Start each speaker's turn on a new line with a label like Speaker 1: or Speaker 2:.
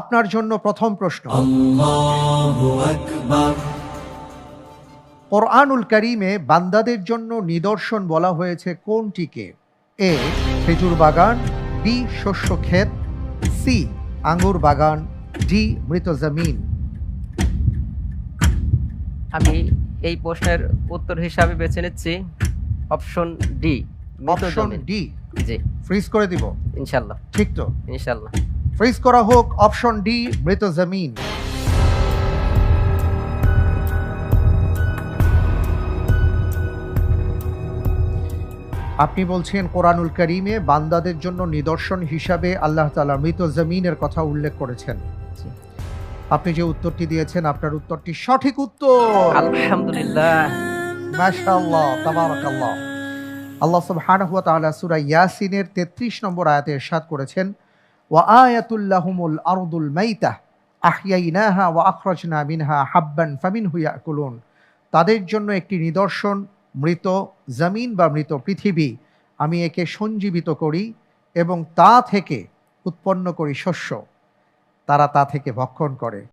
Speaker 1: আপনার জন্য প্রথম প্রশ্ন। কোরআনুল করিমে বান্দাদের জন্য নিদর্শন বলা হয়েছে কোনটিকে? এ খেজুর বাগান বি শস্য ক্ষেত সি আঙ্গুর বাগান ডি মৃত জমিন।
Speaker 2: আমি এই প্রশ্নের উত্তর হিসাবে বেছে নিচ্ছি। Option D
Speaker 1: option D.
Speaker 2: জি।
Speaker 1: ফ্রিজ করে দিব।
Speaker 2: ইনশাল্লাহ।
Speaker 1: ঠিক তো?
Speaker 2: ইনশাল্লাহ।
Speaker 1: ফ্রিজ করা হোক অপশন ডি মৃত জমিন। আপনি বলছেন কোরআনুল করিমে বান্দাদের জন্য নিদর্শন হিসাবে আল্লাহ তাআলা মৃত জমিনের কথা উল্লেখ করেছেন। আপনি যে উত্তরটি দিয়েছেন আপনার উত্তরটি সঠিক উত্তর।
Speaker 2: আলহামদুলিল্লাহ।
Speaker 1: মাশাআল্লাহ তাবারাকাল্লাহ। আল্লাহ সুবহানাহু ওয়া তাআলা সূরা ইয়াসিনের 33 নম্বর আয়াতে ইরশাদ করেছেন ওয়া ওয়া মিনহা হাব্বান ফামিন হুয়া কুলুন তাদের জন্য একটি নিদর্শন, মৃত জমিন বা মৃত পৃথিবী, আমি একে সঞ্জীবিত করি এবং তা থেকে উৎপন্ন করি শস্য। তারা তা থেকে ভক্ষণ করে।